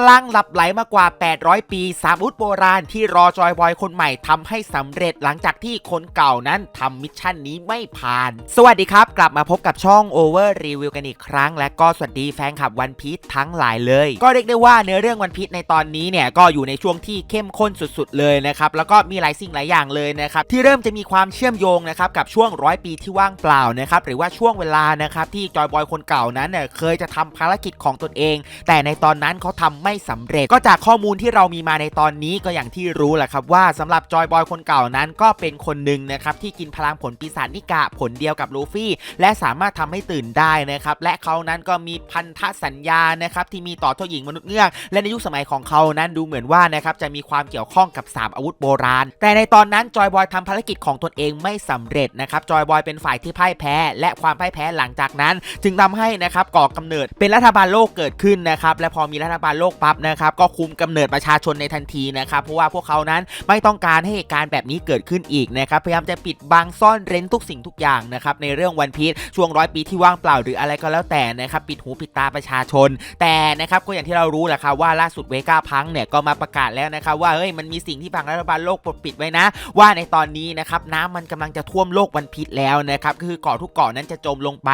พลังหลับไหลมากว่า 800 ปีสามอาวุธโบราณที่รอจอยบอยคนใหม่ทำให้สำเร็จหลังจากที่คนเก่านั้นทำมิชชั่นนี้ไม่ผ่าน สวัสดีครับกลับมาพบกับช่อง Over Review กันอีกครั้ง และก็สวัสดีแฟนคลับวันพี e ทั้งหลายเลย ก็เรียกได้ว่าเนื้อเรื่องวันพี e ในตอนนี้เนี่ยก็อยู่ในช่วงที่เข้มข้นสุดๆเลยนะครับแล้วก็มีหลายสิ่งหลายอย่างเลยนะครับที่เริ่มจะมีความเชื่อมโยงนะครับกับช่วงร้อยปีที่ว่างเปล่านะครับหรือว่าช่วงเวลานะครับที่จอยบอยคนเก่านั้นเนี่ยเคยจะทำภารกิจของตนเอง แต่ในตอนนั้นเขาทำไม่สำเร็จ ก็จากข้อมูลที่เรามีมาในตอนนี้ก็อย่างที่รู้แหละครับว่าสำหรับจอยบอยคนเก่านั้นก็เป็นคนหนึ่งนะครับที่กินพลังผลปีศาจนิกะผลเดียวกับลูฟี่ และสามารถทำให้ตื่นได้นะครับและเขานั้นก็มีพันธสัญญานะครับที่มีต่อเจ้าหญิงมนุษย์เงือก และในยุคสมัยของเขานั้นดูเหมือนว่านะครับจะมีความเกี่ยวข้องกับ3อาวุธโบราณ แต่ในตอนนั้นจอยบอยทำภารกิจของตนเองไม่สำเร็จนะครับจอยบอยเป็นฝ่ายที่พ่ายแพ้ และความพ่ายแพ้หลังจากนั้น จึงทำให้นะครับก่อกำเนิดเป็นรัฐบาลโลกเกิดขึ้นนะครับและพอมีรัฐบาลโลกปั๊บนะครับก็คุมกำเนิดประชาชนในทันทีนะครับเพราะว่าพวกเขานั้นไม่ต้องการให้เหตุการณ์แบบนี้เกิดขึ้นอีกนะครับพยายามจะปิดบังซ่อนเร้นทุกสิ่งทุกอย่างนะครับในเรื่องวันพีชช่วงร้อยปีที่ว่างเปล่าหรืออะไรก็แล้วแต่นะครับปิดหูปิดตาประชาชน แต่นะครับก็อย่างที่เรารู้แหละครับว่าล่าสุดเวก้าพังเนี่ยก็มาประกาศแล้วนะครับว่าเฮ้ยมันมีสิ่งที่ฝั่งรัฐบาลโลกปกปิดไว้นะ ว่าในตอนนี้นะครับน้ำมันกำลังจะท่วมโลกวันพีชแล้วนะครับคือเกาะทุกเกาะนั้นจะจมลงไป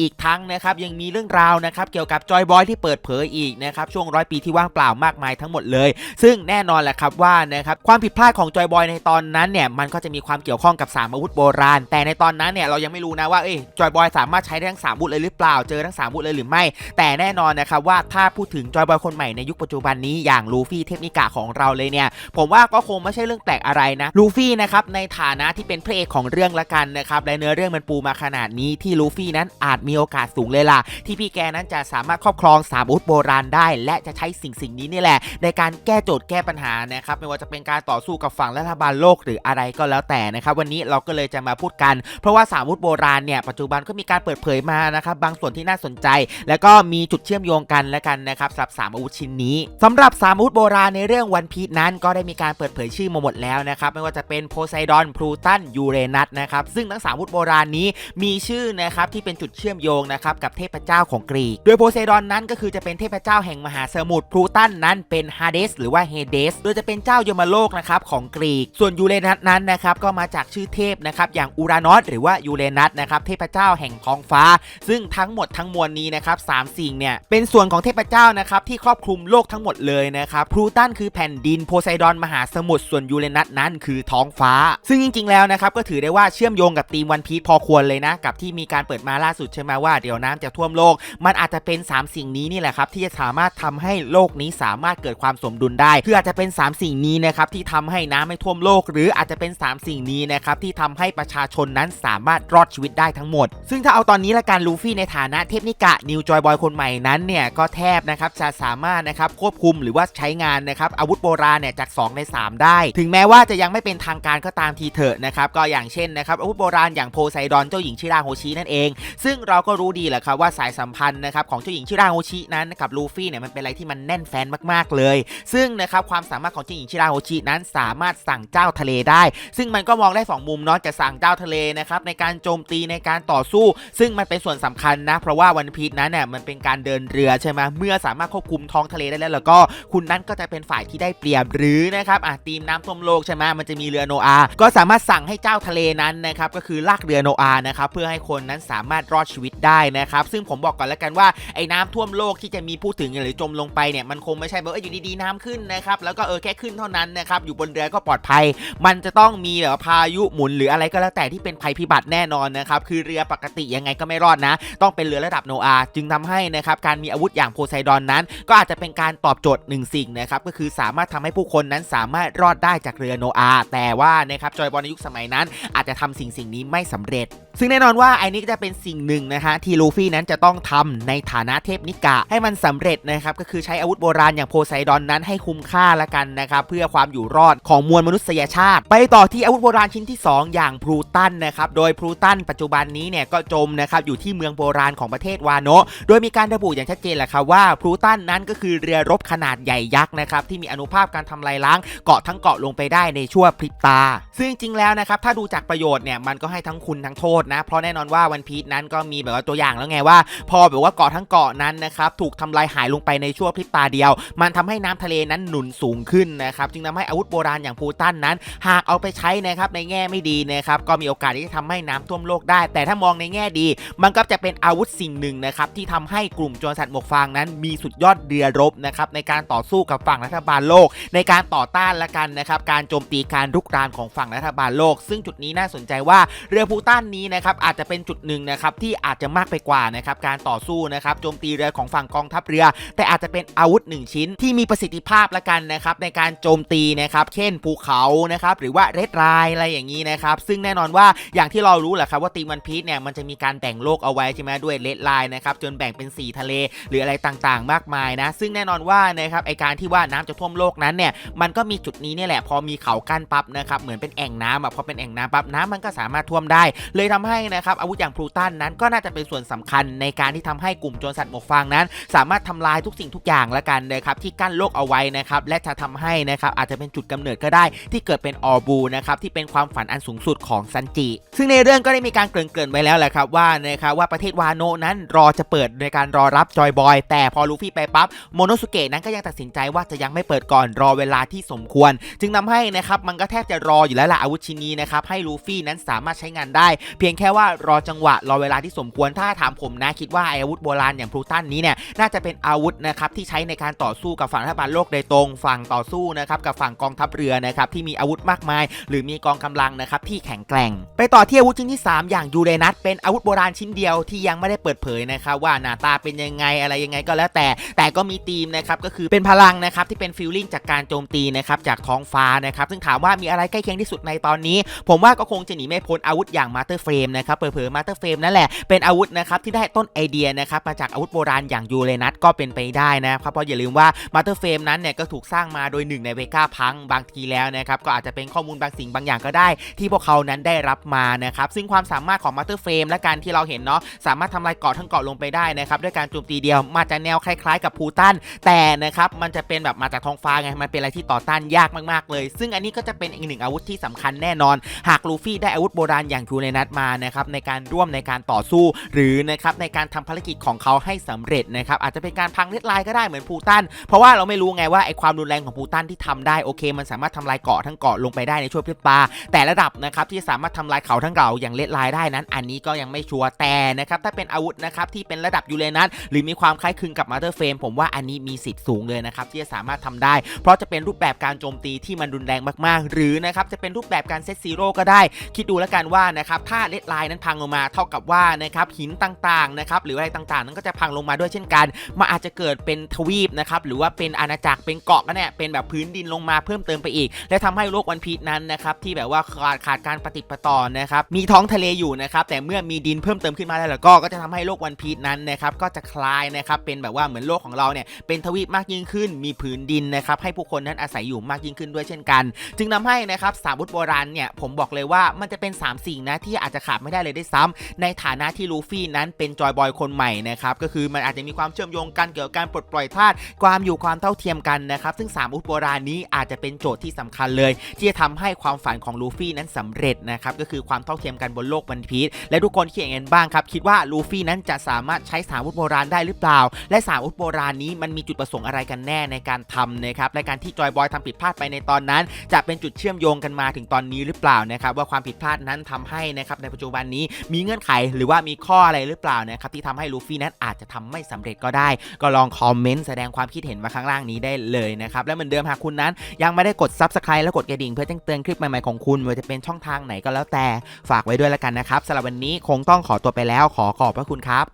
อีกทั้งนะครับยังมีเรื่องราวนะครับเกี่ยวกับจอยบอยที่เปิดเผยอีกนะครับช่วงร้อยปีที่ว่างเปล่ามากมายทั้งหมดเลย ซึ่งแน่นอนแหละครับว่านะครับความผิดพลาดของจอยบอยในตอนนั้นเนี่ยมันก็จะมีความเกี่ยวข้องกับสามอาวุธโบราณ แต่ในตอนนั้นเนี่ยเรายังไม่รู้นะว่าเอ้ยจอยบอยสามารถใช้ได้ทั้งสามอาวุธเลยหรือเปล่าเจอทั้งสามอาวุธเลยหรือไม่ แต่แน่นอนนะครับว่าถ้าพูดถึงจอยบอยคนใหม่ในยุคปัจจุบันนี้อย่างลูฟี่เทพนิกะของเราเลยเนี่ยผมว่าก็คงไม่ใช่เรื่องแปลกอะไรนะลูฟี่นะครับในฐานะที่เป็นพระเอกของเรื่องละกันนะครับและเนื้อเรื่องมันปูมาขนาดนี้ที่ลูฟี่นั้นอาจมีโอกาสสูงเลยล่ะที่พี่แกนั้นจะสามารถครอบครองสามอาวุธโบราณได้ และจะใช้สิ่งสิ่งนี้นี่แหละ ในการแก้โจทย์แก้ปัญหานะครับไม่ว่าจะเป็นการต่อสู้กับฝั่งรัฐบาลโลกหรืออะไรก็แล้วแต่นะครับวันนี้เราก็เลยจะมาพูดกัน เพราะว่าสามอาวุธโบราณเนี่ยปัจจุบันก็มีการเปิดเผยมานะครับบางส่วนที่น่าสนใจ แล้วก็มีจุดเชื่อมโยงกันและกันนะครับสำหรับสามอาวุธชิ้นนี้สำหรับสามอาวุธโบราณในเรื่องวันพี e นั้นก็ได้มีการเปิดเผยชื่อมาหมดแล้วนะครับไม่ว่าจะเป็นโพไซดอนพลูตันยูเรนัสนะครับซึ่งทั้งสามอาวุธโบราณนี้มีชื่อนะครับที่เป็นจุดเชื่อมโยงนะครับกับเทพเจ้าของกรีก โดยโพไซดอนนั้นก็คือจะเป็นเทพเจ้าแห่งมหาสมุทรพลูตันนั้นเป็นฮาเดสหรือว่าเฮเดสโดยจะเป็นเจ้ายมโลกนะครับของกรีก ส่วนยูเรนัสนั้นนะครับก็มาจากชื่อเทพนะครับอย่างอูรานอสหรือว่ายูเรนัสนะครับเทพเจ้าแห่งท้องฟ้า ซึ่งทั้งหมดทั้งมวลนี้นะครับสามสิ่งเนี่ยเป็นส่วนของเทพเจ้านะครับที่ครอบคลุมโลกทั้งหมดเลยนะครับพลูตันคือแผ่นดินโพไซดอนมหาสมุทรส่วนยูเรนัสนั้นคือท้องฟ้า ซึ่งจริง ๆ แล้วนะครับก็ถือได้ว่าเชื่อมโยงกับธีมวันพี e พอควรเลยนะกับที่มีการเปิดมาล่าสุดใช่ไหมว่าเดี๋ยวน้ำจะท่วมโลก มันอาจจะเป็น 3 สิ่งนี้นี่แหละครับที่จะสามารถทำให้โลกนี้สามารถเกิดความสมดุลได้คืออาจจะเป็น 3 สิ่งนี้นะครับที่ทำให้น้ำไม่ท่วมโลก หรืออาจจะเป็น 3 สิ่งนี้นะครับที่ทำให้ประชาชนนั้นสามารถรอดชีวิตได้ทั้งหมด ซึ่งถ้าเอาตอนนี้ละกันลูฟี่ในฐานะเทพนิกะนิวจอยบอยคนใหม่นั้นเนี่ยก็แทบนะครับจะสามารถนะครับควบคุมหรือว่าใช้งานนะครับอาวุธโบราณเนี่ยจาก 2 ใน 3 ได้ ถึงแม้ว่าจะยังไม่เป็นทางการก็ตามทีเถอะนะครับก็อย่างเช่นนะครับอาวุธโบราณอย่างโพไซดอนเจ้าหญิงชิราโฮชินั่นเอง ซึ่งเราก็รู้ดีแหละครับว่าสายสัมพันธ์นะครับของเจ้าหญิงชิราโฮชินั้นกับลูฟี่เนี่ยมันเป็นอะไรที่มันแน่นแฟนมากๆเลย ซึ่งนะครับความสามารถของเจ้าหญิงชิราโฮชินั้นสามารถสั่งเจ้าทะเลได้ ซึ่งมันก็มองได้สองมุมเนาะจะสั่งเจ้าทะเลนะครับในการโจมตีในการต่อสู้ ซึ่งมันเป็นส่วนสำคัญนะ เพราะว่าวันพีชนั้นเนี่ยมันเป็นการเดินเรือใช่ไหมเมื่อสามารถควบคุมท้องทะเลได้แล้วแล้วก็คุณนั้นก็จะเป็นฝ่ายที่ได้เปรียบหรือนะครับอะทีมน้ำท่วมโลกใช่ไหมมันจะมีเรือโนอาห์ก็สามารถสั่งให้เจ้าทะเลนั้นนะครับก็คือลากเรือโนอาห์นะครับเพื่อให้คนนั้นสามารถรอดชีวิตได้นะครับซึ่งผมบอกก่อนแล้วกันว่าไอ้น้ำท่วมโลกที่จะมีพูดถึงหรือจมลงไปเนี่ยมันคงไม่ใช่แบบว่าอยู่ดีๆน้ำขึ้นนะครับแล้วก็เออแค่ขึ้นเท่านั้นนะครับอยู่บนเรือก็ปลอดภัย มันจะต้องมีแบบพายุหมุนหรืออะไรก็แล้วแต่ที่เป็นภัยพิบัติแน่นอนนะครับคือเรือปกติยังไงก็ไม่รอดนะ ต้องเป็นเรือระดับโนอาจึงทำให้นะครับการมีอาวุธอย่างโพไซดอนนั้น ก็อาจจะเป็นการตอบโจทย์หนึ่งสิ่งนะครับก็คือสามารถทำให้ผู้คนนั้นสามารถรอดได้จากเรือโนอาแต่ว่านะครับจอยบอลในยุคสมัยนั้น อาจจะทำสิ่งสิ่งนี้ไม่สำเร็จ ซึ่งแน่นอนว่าไอ้นี่ก็จะเป็นสิ่งหนึ่งนะคะที่ลูฟี่นั้นจะต้องทำในฐานะเทพนิกะให้มันสำเร็จนะครับก็คือใช้อาวุธโบราณอย่างโพไซดอนนั้นให้คุ้มค่าละกันนะครับเพื่อความอยู่รอดของมวลมนุษยชาติ ไปต่อที่อาวุธโบราณชิ้นที่ 2 อย่างพลูตันนะครับโดยพลูตันปัจจุบันนี้เนี่ยก็จมนะครับอยู่ที่เมืองโบราณของประเทศวาโนโดยมีการระบุอย่างชัดเจนแหละครับว่าพลูตันนั้นก็คือเรือรบขนาดใหญ่ยักษ์นะครับที่มีอนุภาพการทำลายล้างเกาะทั้งเกาะลงไปได้ในชั่วพริบตา ซึ่งจริงแล้วนะครับถ้าดูจากประโยชน์เนี่ยมันก็ให้ทั้งคุณทั้งโทษษนะ เพราะแน่นอนว่าวันพีชนั้นก็มีแบบว่าตัวอย่างแล้วไงว่า พอแบบว่าเกาะทั้งเกาะนั้นนะครับถูกทำลายหายลงไปในชั่วพริบตาเดียว มันทำให้น้ำทะเลนั้นหนุนสูงขึ้นนะครับจึงทำให้อาวุธโบราณอย่างพูตันนั้น หากเอาไปใช้นะครับในแง่ไม่ดีนะครับก็มีโอกาสที่จะทำให้น้ำท่วมโลกได้ แต่ถ้ามองในแง่ดี มันก็จะเป็นอาวุธสิ่งหนึ่งนะครับที่ทำให้กลุ่มโจรสัตว์หมวกฟางนั้น มีสุดยอดเรือรบนะครับในการต่อสู้กับฝั่งรัฐบาลโลก ในการต่อต้านละกันนะครับการโจมตีการรุกรานของฝั่งรัฐบาลโลก ซึ่งจุดนี้น่าสนใจว่าเรือพูตันนี้นะครับอาจจะเป็นจุดหนึ่งนะครับที่อาจจะมากไปกว่านะครับการต่อสู้นะครับโจมตีเรือของฝั่งกองทัพเรือ แต่อาจจะเป็นอาวุธหนึ่งชิ้นที่มีประสิทธิภาพละกันนะครับในการโจมตีนะครับเช่นภูเขานะครับหรือว่าเรดไลน์อะไรอย่างนี้นะครับซึ่งแน่นอนว่าอย่างที่เรารู้แหละครับว่าตีมันพีชเนี่ยมันจะมีการแบ่งโลกเอาไว้ใช่ไหมด้วยเรดไลน์นะครับจนแบ่งเป็น 4 ทะเล หรืออะไรต่างๆ มากมายนะ ซึ่งแน่นอนว่านะครับไอการที่ว่าน้ำจะท่วมโลกนั้นเนี่ยมันก็มีจุดนี้เนี่ยแหละพอมีเขากั้นปั๊บนะครับเหมือนเป็นแอ่งน้ำอะพอเป็นแอ่งน้ำปั๊บน้ำมันก็สามารถท่วมได้ เลยทำให้นะครับอาวุธอย่างพลูตันนั้นก็น่าจะเป็นส่วนสำคัญในการที่ทำให้กลุ่มโจรสัตว์หมวกฟางนั้น สามารถทำลายทุกสิ่งทุกอย่างละกันนะครับที่กั้นโลกเอาไว้นะครับและจะทำให้นะครับอาจจะเป็นจุดกำเนิดก็ได้ ที่เกิดเป็นออบูนะครับที่เป็นความฝันอันสูงสุดของซันจิ ซึ่งในเรื่องก็ได้มีการเกริ่นๆไว้แล้วแหละครับว่านะครับว่าประเทศวานโนนั้นรอจะเปิดในการรอรับจอยบอย แต่พอลูฟี่ไปปั๊บโมโนสุเกะนั้นก็ยังตัดสินใจว่าจะยังไม่เปิดก่อนรอเวลาที่สมควร จึงทำให้นะครับมันก็แทบจะรออยู่แล้วล่ะอาวุธชิ้นนี้นะครับให้ลูฟี่นั้นสามารถใช้งานได้เพียงแค่ว่ารอจังหวะรอเวลาที่สมควรถ้าถามผมนะคิดว่าอาวุธโบราณอย่างพลูตันนี้เนี่ยน่าจะเป็นอาวุธนะครับที่ใช้ในการต่อสู้กับฝั่งรัฐบาลโลกโดยตรงฝั่งต่อสู้นะครับกับฝั่งกองทัพเรือนะครับที่มีอาวุธมากมาย หรือมีกองกำลังนะครับที่แข็งแกร่ง ไปต่อที่อาวุธชิ้นที่ 3 อย่างยูเรนัสเป็นอาวุธโบราณชิ้นเดียวที่ยังไม่ได้เปิดเผยนะครับว่าหน้าตาเป็นยังไงอะไรยังไงก็แล้วแต่ แต่ก็มีธีมนะครับก็คือเป็นพลังนะครับที่เป็นฟิลลิ่งจากการโจมตีนะครับจากท้องฟ้านะครับซึ่งถามว่ามีอะไรใกล้เคียงที่สุดในตอนนี้ ผมว่าก็คงจะหนีไม่พ้นอาวุธอย่างมาสเตอร์เฟรมนะครับเผลอๆมาสเตอร์เฟรมนั่นแหละเป็นอาวุธนะครับที่ได้ต้นไอเดียนะครับมาจากอาวุธโบราณอย่างยูเรนัสก็เป็นไปได้นะครับเพราะอย่าลืมว่ามาสเตอร์เฟรมนั้นเนี่ยก็ถูกสร้างมาโดยหนึ่งในเวก้าพังบางทีแล้วนะครับก็อาจจะเป็นข้อมูลบางสิ่งบางอย่างก็ได้ ที่พวกเขานั้นได้รับมานะครับซึ่งความสามารถของมาสเตอร์เฟรมและการที่เราเห็นเนาะสามารถทำลายเกาะทั้งเกาะลงไปได้นะครับด้วยการโจมตีเดียวมาจากแนวคล้ายๆ กับพูตันแต่นะครับมันจะเป็นแบบมาจากท้องฟ้าไงมันเป็นอะไรที่ต่อต้านยากมากๆเลย ซึ่งอันนี้ก็จะเป็นอีกหนึ่งอาวุธที่สำคัญแน่นอน หากลูฟี่ได้อาวุธโบราณอย่างทูเรนัสมานะครับในการร่วมในการต่อสู้ หรือนะครับในการทำภารกิจของเขาให้สำเร็จนะครับอาจจะเป็นการพังเล็ดลน์ก็ได้เหมือนพูตัน เพราะว่าเราไม่รู้ไงว่าไอความรุนแรงของพูตันที่ทำได้โอเค มันสามารถทำลายเกาะทั้งเกาะลงไปได้ในช่วงพริบตาแต่ระดับนะครับที่สามารถทำลายเขาทั้งเก่าอย่างเล็ดลน์ได้นั้น อันนี้ก็ยังไม่ชัวร์แต่นะครับถ้าเป็นอาวุธนะครับที่เป็นระดับยูเรนัสหรือมีความคล้ายคลึงกับมาเตอร์เฟรมผมว่าอันนี้มีสิทธิ์สูงเลยนะครับที่จะสามารถทำได้ เพราะจะเป็นรูปแบบการโจมตีที่มันรุนแรงมากๆ หรือนะครับจะเป็นรูปแบบการเซตซีโร่ก็ได้ คิดดูแล้วกันว่านะครับถ้าเเลดไลน์นั้นพังลงมาเท่ากับว่านะครับหินต่างๆนะครับหรืออะไรต่างๆ นั้นก็จะพังลงมาด้วยเช่นกันมันอาจจะเกิดเป็นทวีปนะครับหรือว่าเป็นอาณาจักรเป็นเกาะก็เนี่ยเป็นแบบพื้นดินลงมาเพิ่มเติมไปอีก และทำให้โลกวันพีชนั้นนะครับที่แบบว่าขาดขาดการปฏิประต่อนะครับมีท้องทะเลอยู่นะครับแต่เมื่อมีดินเพิ่มเติมขึ้นมาแล้วก็ก็จะทำให้โลกวันพีชนั้นนะครับก็จะคลายนะครับเป็นแบบว่าเหมือนโลกของเราเนี่ยเป็นทวีปมากยิ่งขึ้น มีผืนดินนะครับให้ผู้คนนั้นอาศัยอยู่มากยิ่งขึ้นด้วยเช่นกัน จึงทำให้นะครับสามวุธโบราณเนี่ยผมบอกเลยว่ามันจะเป็น 3 สิ่งนะที่อาจจะขาดไม่ได้เลยได้ซ้ำในฐานะที่ลูฟี่นั้นเป็นจอยบอยคนใหม่นะครับก็คือมันอาจจะมีความเชื่อมโยงกันเกี่ยวกับการปลดปล่อยธาตุความอยู่ความเท่าเทียมกันนะครับซึ่งสามอาวุธโบราณนี้อาจจะเป็นโจทย์ที่สำคัญเลย ที่จะทำให้ความฝันของลูฟี่นั้นสำเร็จนะครับก็คือความเท่าเทียมกันบนโลกวันพีชและทุกคนคิดอย่างไรบ้างครับคิดว่าลูฟี่นั้นจะสามารถใช้สามอาวุธโบราณได้หรือเปล่า และสามอาวุธโบราณนี้มันมีจุดประสงค์อะไรกันแน่ในการทำนะครับและการที่จอยบอยทำผิดพลาดไปในตอนนั้น จะเป็นจุดเชื่อมโยงกันมาถึงตอนนี้หรือเปล่านะครับว่าความผิดพลาดนั้นทำให้นะครับในปัจจุบันนี้มีเงื่อนไขหรือว่ามีข้ออะไรหรือเปล่านะครับที่ทำให้ลูฟี่นั้นอาจจะทำไม่สำเร็จก็ได้ ก็ลองคอมเมนต์แสดงความคิดเห็นมาข้างล่างนี้ได้เลยนะครับและเหมือนเดิมหากคุณนั้น ยังไม่ได้กด Subscribe และกดกระดิ่งเพื่อแจ้งเตือนคลิปใหม่ๆของคุณว่าจะเป็นช่องทางไหนก็แล้วแต่ฝากไว้ด้วยแล้วกันนะครับสำหรับวันนี้คงต้องขอตัวไปแล้วขอขอบพระคุณครับ